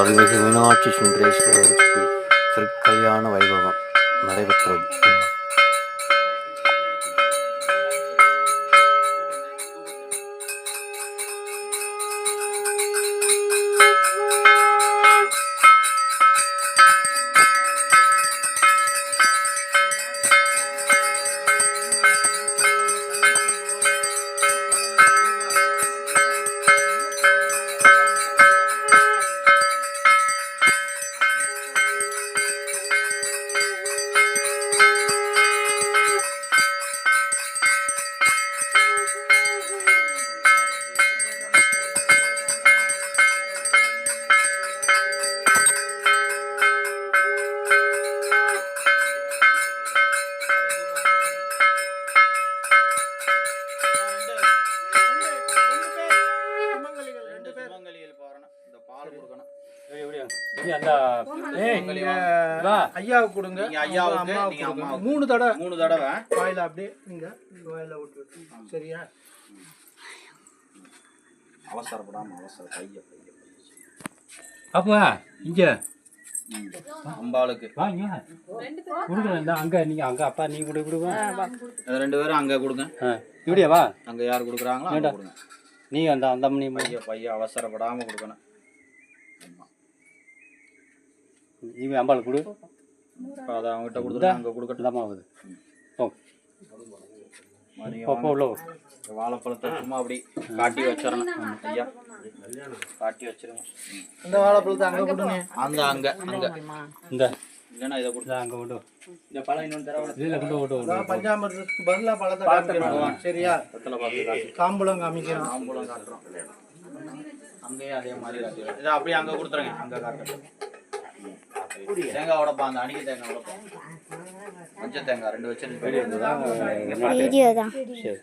அருள்மிகு மீனாட்சி சுந்தரேஸ்வரருக்கு திருக்கல்யாண வைபவம் நடைபெற்றது. ஐயாவுக்கு கொடுங்க. ஐயாவுக்கு, அம்மாவுக்கு. மூணு தடவை. மூணு தடவை. வாயில அப்படியே நீங்க வாயில விட்டு சரியா? அவசரப்படாம அவசர பைய அப்பா இங்க. அம்பாளுக்கு. கொடுக்குறேன். இந்த அங்க நீங்க அங்க அப்பா நீ கொடு கொடுங்க அது ரெண்டு பேரும் அங்க கொடுங்க. இப்படியா வா. அங்க யார் கொடுக்குறாங்களோ. கொடுங்க. நீ அந்த அந்த மணி பைய பைய அவசரப்படாம கொடுக்கணும். இவன் அம்பாள் கொடு. அவங்ககிட்ட கொடுத்துட்டு அங்க கொடுக்கட்டும். ஆகுது வாழைப்பழத்தை சும்மா அப்படி காட்டி வச்சிடணும். ஐயா. காட்டி வச்சிருங்க. ம். அந்த வாழைப்பழத்தை அங்க கொடுங்க அந்த அங்க அங்க. இந்த. இல்லைன்னா இதை கொடுத்து இந்த அங்க கொண்டு வா. இந்த பழம் இன்னொன்று தர இதுல கொண்டு பஞ்சாமிரத்துக்கு பழத்தை காமிக்கிறோம். சரியா? பத்தில பார்த்து காட்டு தாம்பூலம் காமிக்கிறோம். காட்டுறோம். அங்கேயும் அதே மாதிரி இதை அப்படியே அங்க கொடுத்துருங்க. அங்க காட்டுறோம் தேங்காய் உடப்பா அந்த அணிக்கு தேங்காய் உடப்பா மஞ்சள் தேங்காய் ரெண்டு வச்சிருக்கேன் வீடியோ தான். சரி.